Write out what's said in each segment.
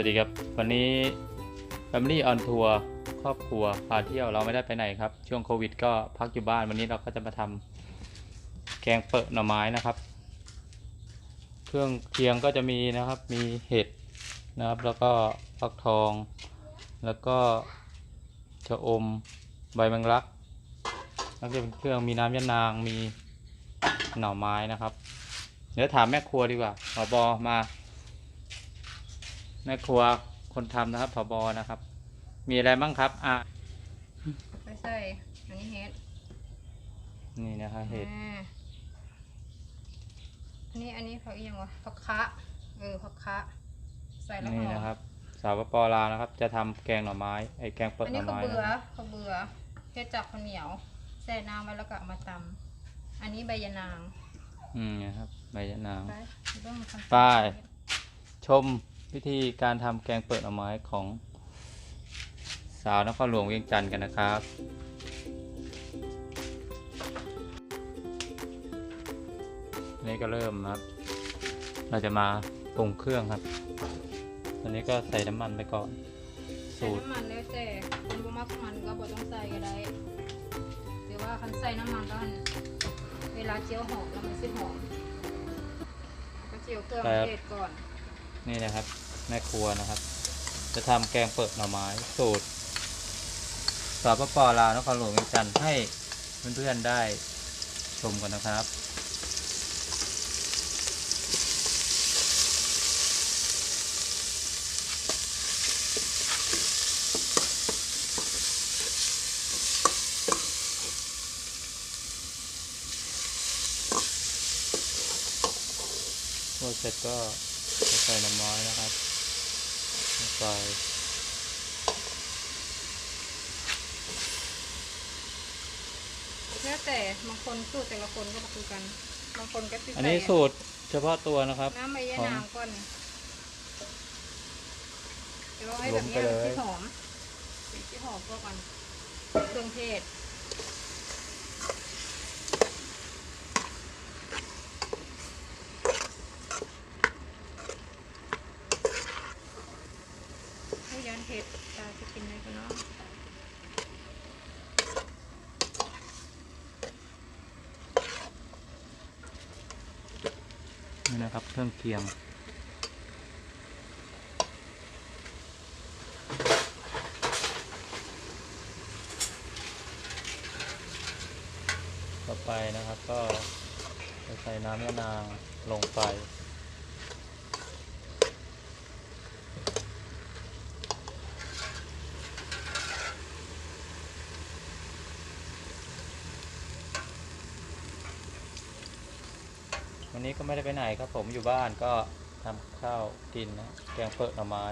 สวัสดีครับ วันนี้ Family on Tour ครอบครัวพาเที่ยวเราไม่ได้ไปไหนครับ ช่วงโควิด ก็พักอยู่บ้านวันนี้เราก็จะมาทำแกงเปิดหน่อไม้นะครับ เครื่องเคียงก็จะมีนะครับมีเห็ดนะครับ แล้วก็ฟักทอง แล้วก็ชะอมใบแมงลักแล้วก็เป็นเครื่องมีน้ำยะนางมีหน่อไม้นะครับ เดี๋ยวถามแม่ครัวดีกว่าผอบอมา แม่ครัวคนทำนะครับผอบอนะครับ มีอะไรบ้างครับ อะไปใส่อันนี้เฮ็ดนี่นะครับเห็ดอ่าอันนี้อันนี้เขาอีกอยังวะผักคะเออผักคะใส่แล้วหนี่อมนะครับ สาวปอลาวนะครับ จะทำแกงหน่อไม้ไอ้แกงเปิดอันหน่นี้อข้าวไม้เบื่อนะครับข้าวเบื่อเฮ็ดจากข้าวเหนียวแช่น้ำไว้แล้วก็เอามาตำอันนี้ใบยะนาง อืมนะครับใบยะนางไปเริ่มทำไปชม วิธีการทำแกงเปิดหน่อไม้ของสาวนครหลวงเวียงจันทร์กันนะครับ นี่ก็เริ่มนะครับ เราจะมาปรุงเครื่องครับ ตอนนี้ก็ใส่น้ำมันไปก่อน ใส่สูตร น้ำมันแล้วแต่คนบ่มักมันก็บ่ต้องใส่ก็ได้หรือว่าคันใส่น้ำมันแล้วมันเวลาเจียวหอมแล้วมันสิหอมก็เจียวเครื่องเทศก่อน นี่นะครับ แม่ครัวนะครับ จะทำแกงเปิดหน่อไม้สูตรสปปลาวนครหลวงเวียงจันทร์ให้เพื่อนๆได้ชมกันนะครับพอเสร็จก็จะใส่น้ำไม้นะครับ ไปแล้วแต่บางคนสูตรแต่ละคนก็บ่คือกันบางคนก็สิอันนี้ใส่สูตรเฉพาะตัวนะครับน้ำใบยะของนางก่อนเดี๋ยวให้แบบลงนี้ไปเลยที่หอมที่หอมพวกกันเครื่องเทศผู้ยันเผ็ดตาจะกินไหมกันเนาะ นะครับ เครื่องเคียง ต่อไปนะครับก็ใส่น้ำมะนางลงไป ก็ไม่ได้ไปไหนครับผมอยู่บ้านก็ทำข้าวกินนะแกงเปิดหน่อไม้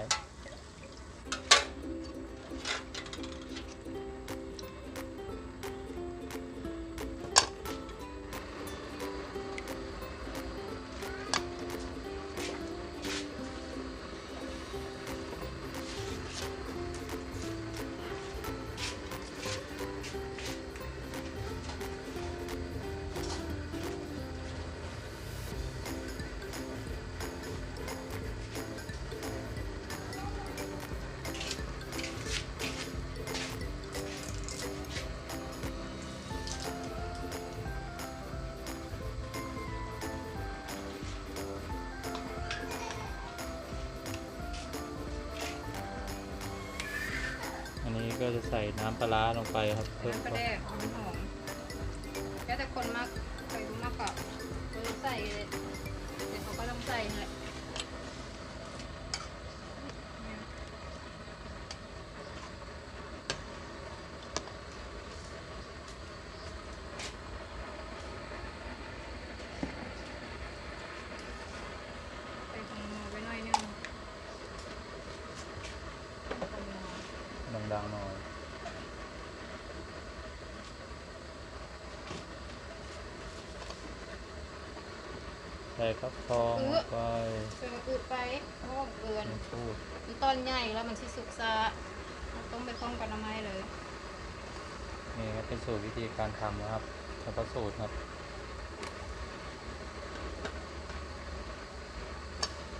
อันนี้ก็จะใส่น้ำปลาร้าลงไปครับเพิ่มความ ใส่ฟักทองลงไปใส่มะกรูดไปเพราะว่าเกินไม่พูดมันต้นใหญ่แล้วมันสิสุกซาเราต้องไปพร้อมกันน้ำไม้เลย นี่ครับเป็นสูตรวิธีการทำนะครับเฉพาะสูตรครับ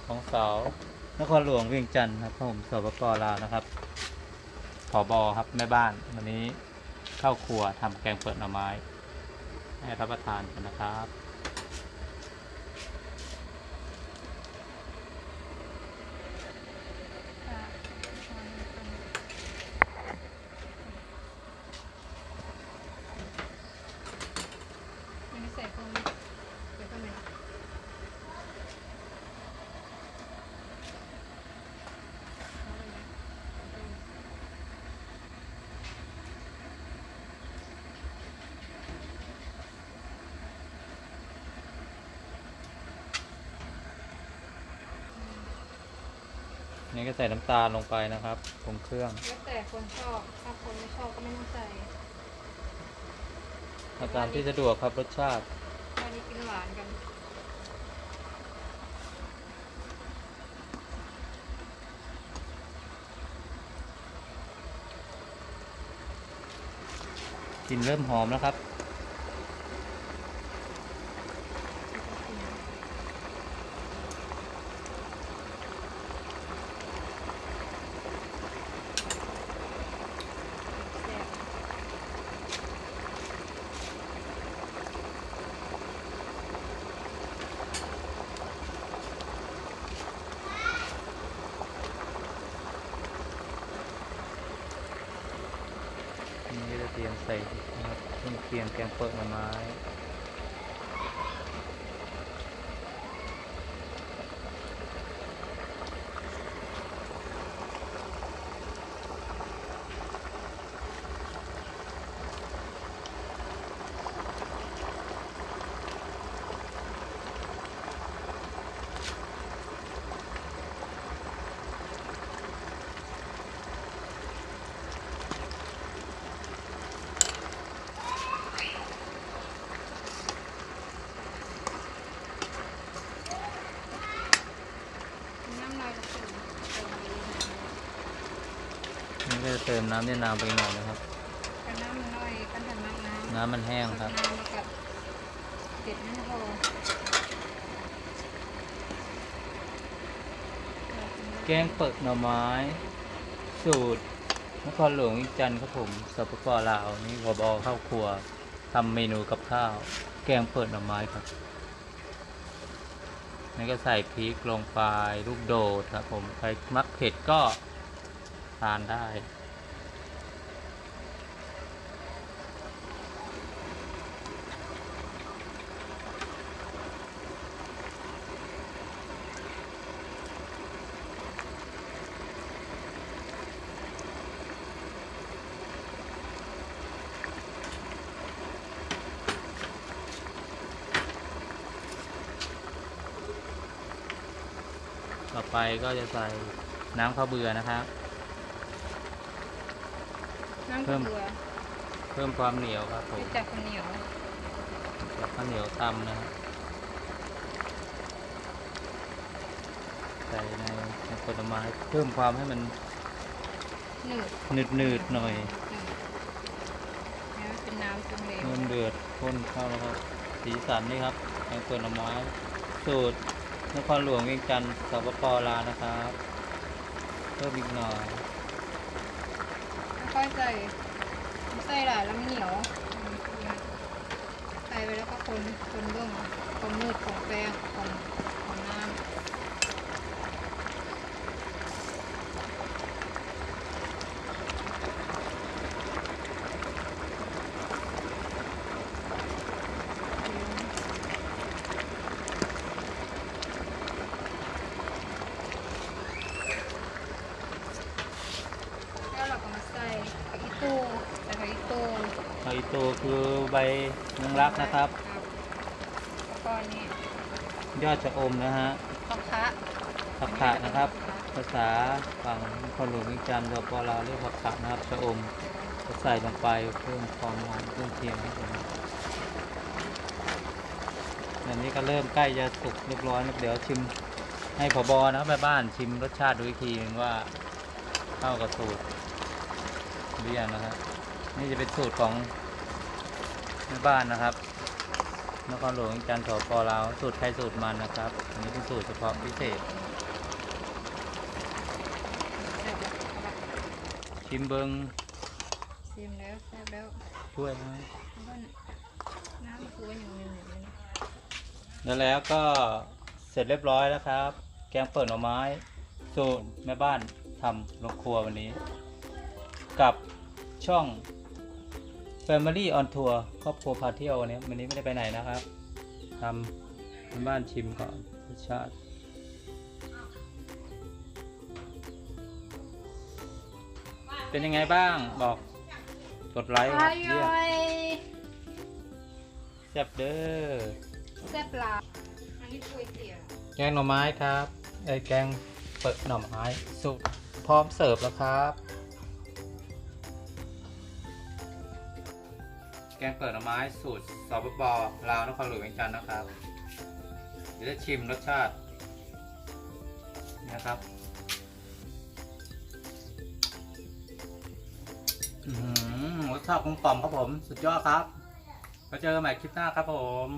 ของสาวนครหลวงเวียงจันทร์ครับผมสปปลาวนะครับผอบอครับแม่บ้านวันนี้เข้าครัวทำแกงเปิดหน่อไม้ ให้รับประทานกันนะครับ ยังไม่ใส่เพิ่มเดี๋ยวเพิ่มเลยนะ นี่ก็ใส่น้ำตาลลงไปนะครับปรุงเครื่องแล้วแต่คนชอบ ถ้าคนไม่ชอบก็ไม่ต้องใส่เอาตามที่สะดวกครับรสชาติอันนี้กินหวานกัน กลิ่นเริ่มหอมแล้วครับ แซ่บ นี่ก็จะเตรียมใส่นะครับเครื่องเคียงแกงเปิดหน่อไม้ น้ำลายกระสุนเติมไปเลยนะ นี่ ก็จะเติมน้ำเนยนามไปหน่อยนะครับ กันน้ำมันน้อยกันถังน้ำน้ำน้ำมันแห้งครับ น้ำมากับเด็ดนั่นพอแกงเปิดหน่อไม้ สูตรนครหลวงวิงจันทร์ครับผมสปปลาวนี่พอบอเข้าครัวทำเมนูกับข้าว แกงเปิดหน่อไม้ครับนี่ก็ใส่พริกลงไปลูกโดดครับผมใครมักเผ็ดก็ ทานได้ ต่อไปก็จะใส่น้ำข้าวเบื่อนะครับ น้ำเพิ่กระมเบือเพิ่มความเหนียวครับผมรู้จักคนเหนียวกับข้าวเหนียวตำนะครับใส่ในในผลไม้เพิ่มความให้มันหนืดหนืดหนืดๆหน่อยหนืดแล้วมันเป็นน้ำจงเหลวเริ่มเดือดข้นเข้าแล้วครับ สีสันนี่ครับแกงเปิดหน่อไม้สูตรนครหลวงเวียงจันทร์สปปลาวนะครับเพิ่มอีกหน่อย ค่อยใส่ใส่หลายแล้วมันเหนียวใส่ไปแล้วก็คนคนเบื้องความมืดของแป้งของของน้ำ แล้วเราก็มาใส่ผักอีตูใส่ผักอีตู ไอโต คือใบนางรักนะครับ แล้วก็อันนี่ยอดชะอมนะฮะผักคะผักขะนะครับ ภาษาฝั่งนครหลวงเวียงจันทร์สปปลาวเรียกผักขะนะครับชะอมก็ใส่ลงไปเพิ่มความหอมเครื่องเคียงให้ผมอันนี้ก็เริ่มใกล้จะสุกเรียบร้อยแล้วเดี๋ยวชิมให้ผบนะครับแม่บ้านชิมรสชาติดูอีกทีนึงว่าเข้ากับสูตรหรือยังนะครับนี่จะเป็นสูตรของ แม่บ้านนะครับนครหลวงจันทร์สปลาวสูตรไทยสูตรมันนะครับอันนี้เป็นสูตรเฉพาะพิเศษ ชิมเบิงชิมแล้วแซ่บแล้วช่วยนะน้ำตัวอย่างนึงแล้วแล้วก็เสร็จเรียบร้อยแล้วครับ แกงเปิดหน่อไม้ สูตรแม่บ้านทำลงครัววันนี้ กับช่อง Family on Tour ครอบครัวพาเที่ยววันนี้วันนี้ไม่ได้ไปไหนนะครับทำแม่บ้านชิมก่อนรสชาติเป็นยังไงบ้างบอกกดไลค์ครับเยี่ยมยแซ่บเด้อแซ่บหลาอันนี้ก๋วยเตี๋ยวแกงหน่อไม้ครับไอยแกงเปิดหน่อไม้สุกพร้อมเสิร์ฟแล้วครับ แกงเปิดหน่อไม้สูตรสปปลาวนครหลวงเวียงจันทร์นะครับ เดี๋ยวจะชิมรสชาตินะครับหือรสชาติกลมกล่อมครับผม สุดยอดครับไว้เจอกันใหม่คลิปหน้าครับผม